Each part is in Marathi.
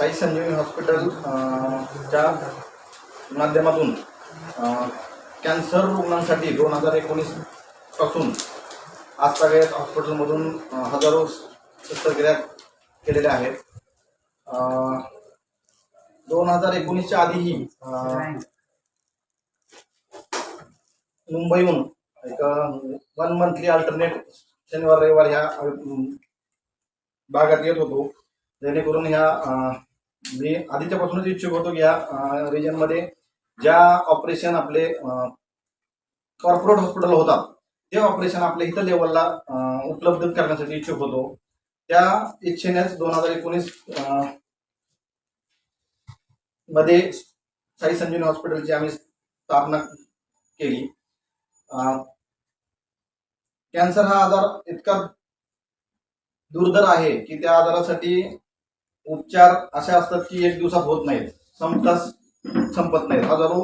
साई संजीवनी हॉस्पिटलच्या माध्यमातून कॅन्सर रुग्णांसाठी दोन हजार एकोणीसपासून आजतागत हॉस्पिटलमधून हजारो शस्त्रक्रिया केलेल्या आहेत. दोन हजार एकोणीसच्या आधीही मुंबईहून एक वन मंथली अल्टरनेट शनिवार रविवार ह्या भागात येत होतो. जेणेकरून ह्या मी आधीच्यापासूनच इच्छुक होतो की या रिजनमध्ये ज्या ऑपरेशन आपले कॉर्पोरेट हॉस्पिटल होतात ते ऑपरेशन आपल्या इथं लेवलला उपलब्ध करण्यासाठी इच्छुक होतो. त्या इच्छेनेच दोन हजार एकोणीसमध्ये साई संजीवनी हॉस्पिटलची आम्ही स्थापना केली. कॅन्सर हा आजार इतका दुर्धर आहे की त्या आजारासाठी उपचार असे असतात की एक दिवसात होत नाहीत. संपताच संपत नाहीत. हजारो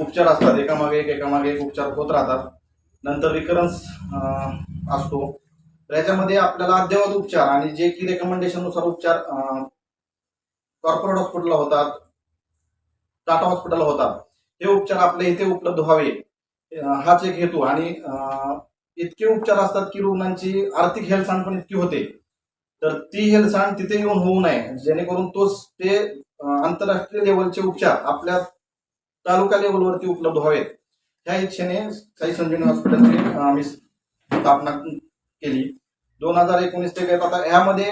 उपचार असतात. एकामागे एक एकामागे एक उपचार होत राहतात. नंतर रिकरन्स असतो. तर याच्यामध्ये आपल्याला अद्ययावत उपचार आणि जे की रेकमेंडेशननुसार उपचार कॉर्पोरेट हॉस्पिटलला होतात. टाटा हॉस्पिटलला होतात. हे उपचार आपल्या इथे उपलब्ध व्हावे. हाच एक हेतू. आणि इतके उपचार असतात की रुग्णांची आर्थिक हेळसांड पण इतकी होते. तर ती हेळसांड तिथे येऊन होऊ नये. जेणेकरून तोच ते आंतरराष्ट्रीय लेवलचे उपचार आपल्या तालुका लेवलवरती उपलब्ध व्हावेत. ह्या इच्छेने साई संजीवनी हॉस्पिटलची आम्ही स्थापना केली. दोन हजार एकोणीस ते काय आता ह्यामध्ये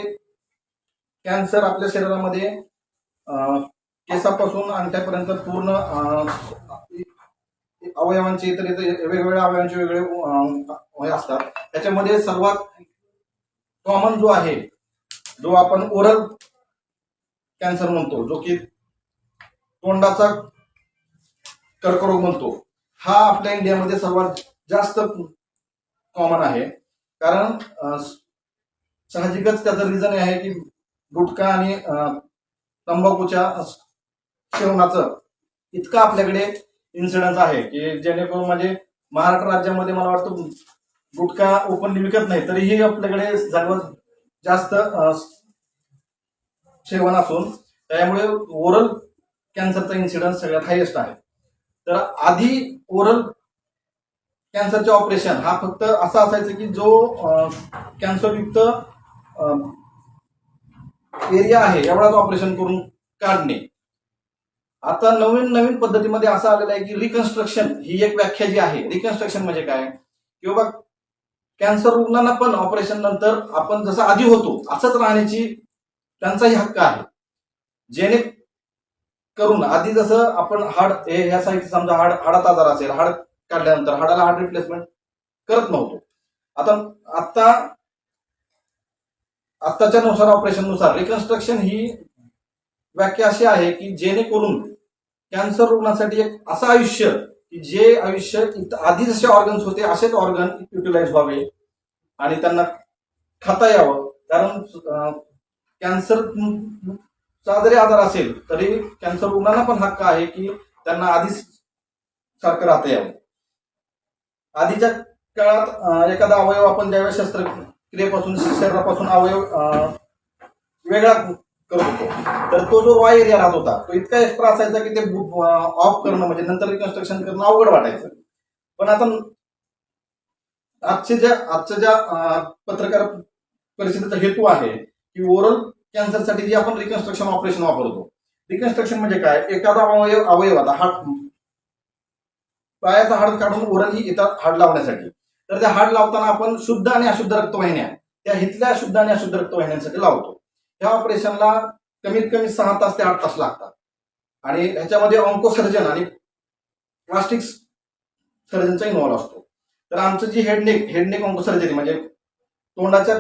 कॅन्सर आपल्या शरीरामध्ये केसापासून अंगठ्यापर्यंत पूर्ण अवयवांचे इतर इतर वेगवेगळ्या अवयवांचे वेगळे हे असतात. त्याच्यामध्ये सर्वात कॉमन जो आहे जो आपण ओरल कॅन्सर म्हणतो जो की तोंडाचा कर्करोग म्हणतो हा आपल्या इंडियामध्ये सर्वात जास्त कॉमन आहे. कारण साहजिकच त्याचं रिझन आहे की गुटखा आणि तंबाखूच्या सेवनाचं इतकं आपल्याकडे इन्सिडन्स आहे की जेणेकरून म्हणजे महाराष्ट्र राज्यामध्ये मला वाटतं गुटखा ओपनली विकत नाही तरीही आपल्याकडे सर्वात जास्त सेवन असून त्यामुळे ओरल कॅन्सरचा इन्सिडन्स सगळ्यात हायेस्ट आहे. तर आधी ओरल कॅन्सरचे ऑपरेशन हा फक्त असा असायचं की जो कॅन्सरयुक्त एरिया आहे एवढाच ऑपरेशन करून काढणे. आता नवीन नवीन पद्धतीमध्ये असं आलेलं आहे की रिकन्स्ट्रक्शन ही एक व्याख्या जी आहे. रिकन्स्ट्रक्शन म्हणजे काय? की बाबा कॅन्सर रुग्णांना पण ऑपरेशन नंतर आपण जसं आधी होतो असंच राहण्याची त्यांचाही हक्क आहे. जेणे करून आधी जसं आपण हाड हे ह्या साईड समजा हाड हाडात आजार असेल हाड काढल्यानंतर हाडाला हाड रिप्लेसमेंट करत नव्हतो. आता आता आत्ताच्या नुसार ऑपरेशननुसार रिकन्स्ट्रक्शन ही व्याख्या अशी आहे की जेणेकरून कॅन्सर रुग्णासाठी एक असं आयुष्य की जे आयुष्य आधी जसे ऑर्गन्स होते असेच ऑर्गन युटिलाइज व्हावे आणि त्यांना खाता यावं. कारण कॅन्सरचा जरी आजार असेल तरी कॅन्सर रुग्णांना पण हक्क आहे की त्यांना आधीच सारखं राहता यावं. आधीच्या काळात एखादा अवयव आपण ज्यावेळेस शस्त्रक्रियेपासून शरीरापासून अवयव वेगळा करतो तर तो जो रॉ एरिया राहत होता तो इतका एक्स्ट्रा असायचा की ते ऑफ करणं म्हणजे नंतर रिकन्स्ट्रक्शन करणं अवघड वाटायचं. पण आता आजच्या ज्या आजच्या ज्या पत्रकार परिषदेचा हेतू आहे की ओरल कॅन्सरसाठी जे आपण रिकन्स्ट्रक्शन ऑपरेशन वापरतो. रिकन्स्ट्रक्शन म्हणजे काय? एखादा अवयव अवयव आता हाड पायाचा हाड काढून ओरल ही येतात हाड लावण्यासाठी. तर त्या हाड लावताना आपण शुद्ध आणि अशुद्ध रक्तवाहिन्या त्या हिथल्या शुद्ध आणि अशुद्ध रक्तवाहिन्यांसाठी लावतो. ह्या ऑपरेशनला कमीत कमी सहा तास ते आठ तास लागतात. आणि ह्याच्यामध्ये ऑन्को सर्जन आणि प्लास्टिक सर्जनचा इन्व्हॉल्व असतो. तर आमचं जी हेडनेक हेडनेक ऑन्कोसर्जरी म्हणजे तोंडाच्या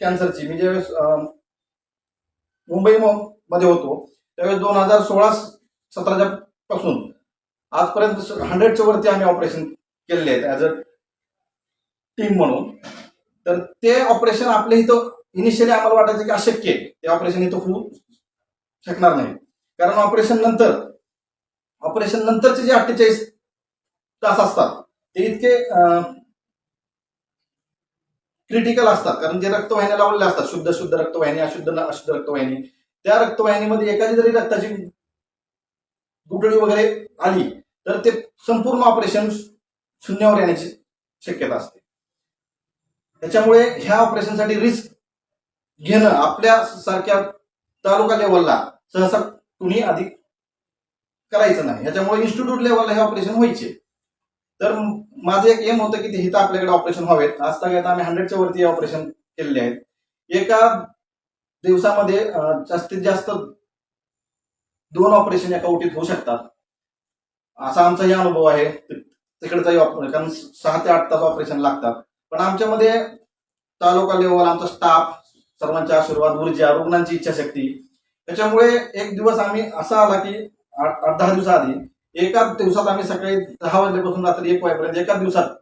कॅन्सरची मी ज्यावेळेस मुंबई मध्ये होतो त्यावेळेस दोन हजार सोळा सतराच्या पासून आजपर्यंत हंड्रेडच्या वरती आम्ही ऑपरेशन केलेले आहेत ऍज अ टीम म्हणून. तर ते ऑपरेशन आपल्या इथं इनिशियली आम्हाला वाटायचं की अशक्य आहे. ते ऑपरेशन इथं होऊ शकणार नाही. कारण ऑपरेशन नंतर ऑपरेशन नंतरचे जे अठ्ठेचाळीस तास असतात ते इतके क्रिटिकल असतात. कारण जे रक्तवाहिन्या लावलेल्या असतात शुद्ध शुद्ध रक्तवाहिनी अशुद्ध अशुद्ध रक्तवाहिनी त्या रक्तवाहिनीमध्ये एखादी जरी रक्ताची गुटळी वगैरे आली तर ते संपूर्ण ऑपरेशन शून्यावर येण्याची शक्यता असते. त्याच्यामुळे ह्या ऑपरेशनसाठी रिस्क घेणं आपल्या सारख्या तालुका लेवलला सहसा कुणी अधिक करायचं नाही. ह्याच्यामुळे इन्स्टिट्यूट लेवलला हे ऑपरेशन व्हायचे. तर माझं एक एम होतं की ते हिथं आपल्याकडे ऑपरेशन व्हावेत. आज तागायत आम्ही हंड्रेडच्या वरती ऑपरेशन केलेले आहेत. एका दिवसामध्ये जास्तीत जास्त दोन ऑपरेशन एका ओटीत होऊ शकतात. असा आमचाही अनुभव आहे. तिकडचाही कारण सहा ते आठ तास ऑपरेशन लागतात. पण आमच्यामध्ये तालुका लेवल आमचा स्टाफ सर्वांचे आशीर्वाद ऊर्जा रुग्णांची इच्छाशक्ती. त्याच्यामुळे एक दिवस आम्ही असा आला की आठ आठ दहा दिवसाआधी एका दिवसात आम्ही सकाळी दहा वाजल्यापासून रात्री एक वाजेपर्यंत एका दिवसात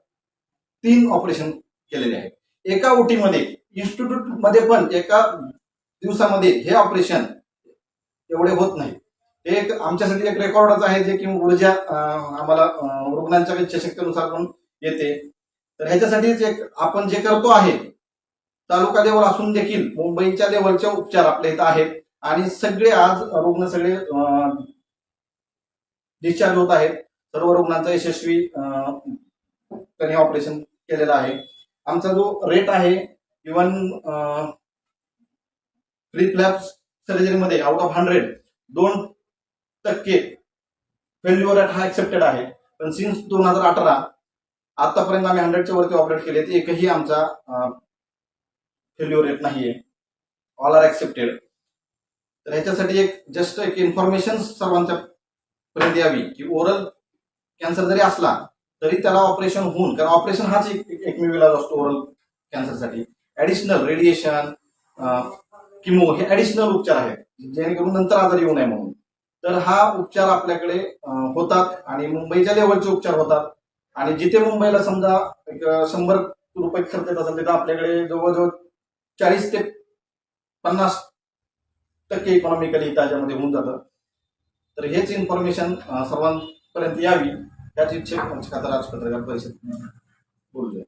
तीन ऑपरेशन केलेले आहेत. एका ओटीमध्ये इन्स्टिट्यूटमध्ये पण एका दिवसामध्ये हे ऑपरेशन एवढे होत नाही. हे एक आमच्यासाठी एक रेकॉर्डच आहे जे की ऊर्जा आम्हाला रुग्णांच्या इच्छाशक्तीनुसार पण येते. तर ह्याच्यासाठीच एक आपण जे करतो आहे तालुका लेवल असून देखील मुंबईच्या लेवलचे उपचार आपल्या इथं आहेत. आणि सगळे आज रुग्ण सगळे डिस्चार्ज होत आहेत. सर्व रुग्णांचा यशस्वी त्यांनी ऑपरेशन केलेलं आहे. आमचा जो रेट आहे इवन फ्री फ्लॅप सर्जरीमध्ये आउट ऑफ हंड्रेड दोन टक्के फेल्युअर रेट हा एक्सेप्टेड आहे. पण सिन्स दोन हजार अठरा आतापर्यंत आम्ही हंड्रेडच्या वरती ऑपरेट केले एकही आमचा फेल्युअर रेट नाहीये. ऑल आर ऍक्सेप्टेड तर ह्याच्यासाठी एक जस्ट एक इन्फॉर्मेशन सर्वांच्या पर्यंत यावी की ओरल कॅन्सर जरी असला तरी त्याला ऑपरेशन होऊन कारण ऑपरेशन हाच एक एकमेव इलाज असतो ओरल कॅन्सरसाठी ऍडिशनल रेडिएशन किमो हे ऍडिशनल उपचार आहेत जेणेकरून नंतर आजार येऊ नये म्हणून. तर हा उपचार आपल्याकडे होतात आणि मुंबईच्या लेवलचे उपचार होतात. आणि जिथे मुंबईला समजा एक शंभर रुपये खर्च येत असेल तिथं आपल्याकडे जवळजवळ चाळीस ते पन्नास टक्के इकॉनॉमिकली त्याच्यामध्ये होऊन जातं. तर हेच इन्फॉर्मेशन सर्वांपर्यंत यावी. याच इच्छे आज पत्रकार परिषद बोलतोय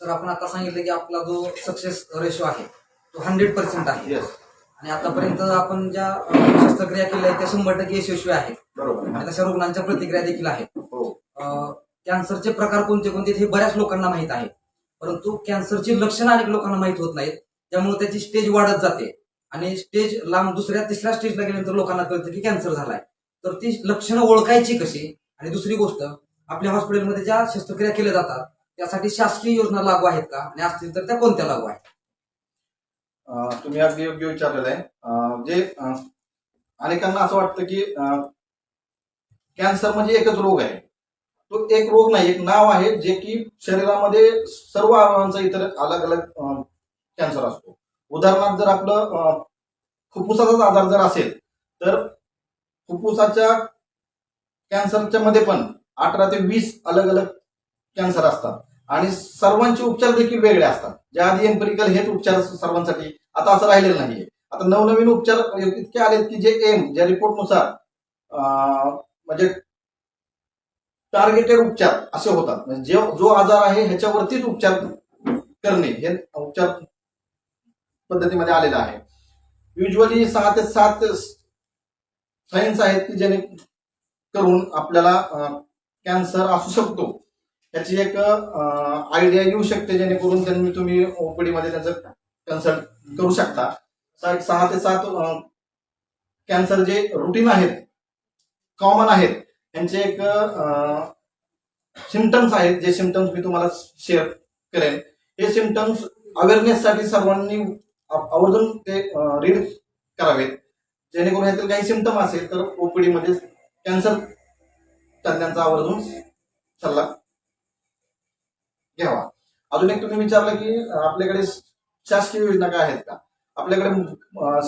सर आपण आता सांगितलं की आपला जो सक्सेस रेशो आहे तो हंड्रेड पर्सेंट आहे. येस आणि आतापर्यंत आपण ज्या शस्त्रक्रिया केल्या आहेत त्या शंभर टक्के यशस्वी आहेत. बरोबर आणि. तशा रुग्णांच्या प्रतिक्रिया देखील आहेत. हो. कॅन्सरचे प्रकार कोणते कोणते हे बऱ्याच लोकांना माहीत आहे. परंतु कॅन्सरची लक्षणं अनेक लोकांना माहीत होत नाहीत त्यामुळे त्याची स्टेज वाढत जाते. आणि स्टेज लांब दुसऱ्या तिसऱ्या स्टेजला गेल्यानंतर लोकांना कळतं की कॅन्सर झालाय. तर ती लक्षणं ओळखायची कशी? आणि दुसरी गोष्ट आपल्या हॉस्पिटलमध्ये ज्या शस्त्रक्रिया केल्या जातात त्यासाठी शासकीय योजना लागू आहेत का? आणि असतील तर त्या कोणत्या लागू आहेत? तुम्ही अगदी योग्य विचारलेलं आहे. जे अनेकांना असं वाटतं की कॅन्सर म्हणजे एकच रोग आहे. तो एक रोग नाही एक नाव आहे जे की शरीरामध्ये सर्व अवयवांचा इतर अलग अलग कॅन्सर असतो. उदाहरणार्थ जर आपलं फुफ्फुसाचाच आजार जर असेल तर फुफ्फुसाच्या कॅन्सरच्या मध्ये पण अठरा ते वीस अलग अलग कॅन्सर असतात. आणि सर्वांचे उपचार देखील वेगळे असतात. ज्या आधी एम्पेरिकल हेच उपचार सर्वांसाठी आता असं राहिलेलं नाहीये. आता नवनवीन उपचार इतके आलेत की जे एम ज्या रिपोर्टनुसार म्हणजे टार्गेटेड उपचार असे होतात. म्हणजे जो आजार आहे ह्याच्यावरतीच उपचार करणे हे उपचार पद्धतीमध्ये आलेलं आहे. युजली सहा ते सात सायन्स आहेत की ज्याने करून आपल्याला कॅन्सर असू शकतो. त्याची एक आयडिया येऊ शकते जेणेकरून त्यांनी तुम्ही ओपीडीमध्ये त्यांचं कन्सल्ट करू शकता. सहा ते सात कॅन्सर जे रुटीन आहेत कॉमन आहेत यांचे एक सिमटम्स आहेत जे सिमटम्स मी तुम्हाला शेअर करेन. हे सिमटम्स अवेअरनेससाठी सर्वांनी आवर्जून ते रीड करावेत. जेणेकरून ह्यातील काही सिमटम असेल तर ओपीडी मध्ये कॅन्सर तज्ञांचा आवर्जून सल्ला घ्यावा. अजून एक तुम्ही विचारलं की आपल्याकडे शासकीय योजना काय आहेत का? आपल्याकडे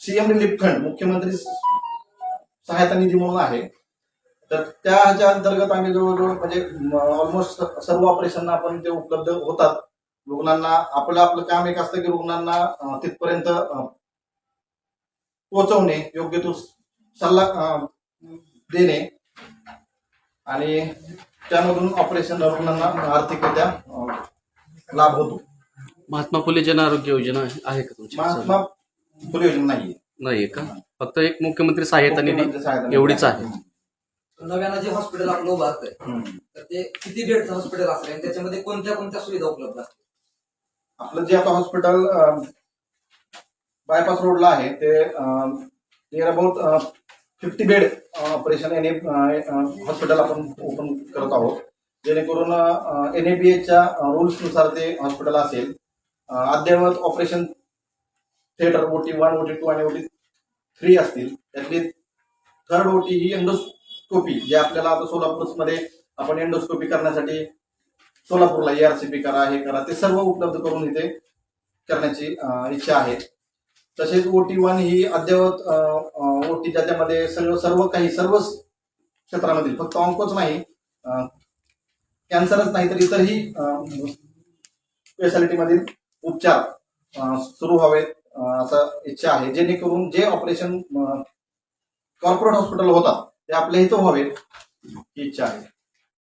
सीएम रिलीफ फंड मुख्यमंत्री सहायता निधी म्हणून आहे. तर त्याच्या अंतर्गत आम्ही जवळजवळ म्हणजे ऑलमोस्ट सर्व ऑपरेशन आपण ते उपलब्ध होतात. रुग्णांना आपलं आपलं काम एक असतं की रुग्णांना तिथपर्यंत पोहोचवणे योग्य तो सल्ला देणे. आणि त्यामधून ऑपरेशन रुग्णांना आर्थिकरित्या लाभ होतो. महात्मा फुले जन आरोग्य योजना आहे का तुमची? महात्मा फुले योजना नाहीये. नाहीये का? फक्त एक मुख्यमंत्री सहायता निधी एवढीच आहे. नव्यानं जे हॉस्पिटल आपलं उभं असतंय. तर ते किती बेडचं हॉस्पिटल असेल आणि त्याच्यामध्ये कोणत्या कोणत्या सुविधा उपलब्ध असतील आपलं जे आता हॉस्पिटल बायपास रोडला आहे ते near about fifty bed operation and hospital आपण ओपन करत आहोत. जेणेकरून एन ए बी एच्या रुल्सनुसार ते हॉस्पिटल असेल. अद्ययावत operation theatre OT one OT two आणि ओटी थ्री असतील. त्यातली थर्ड ओटी ही स्कोपी जे आपल्याला आता सोलापूरमध्ये आपण एंडोस्कोपी करण्यासाठी सोलापूरला एआरसीपी करा हे करा ते सर्व उपलब्ध करून इथे करण्याची इच्छा आहे. तसेच ओटी वन ही अद्ययावत ओटी ज्याच्यामध्ये सर्व सर्व काही सर्वच क्षेत्रामधील फक्त ऑंकोच नाही कॅन्सरच नाही तर इतरही स्पेशालिटीमधील उपचार सुरू व्हावेत असा असं इच्छा आहे. जेणेकरून जे ऑपरेशन कॉर्पोरेट हॉस्पिटल होतात ते आपल्या इथं व्हावेत. ही इच्छा आहे.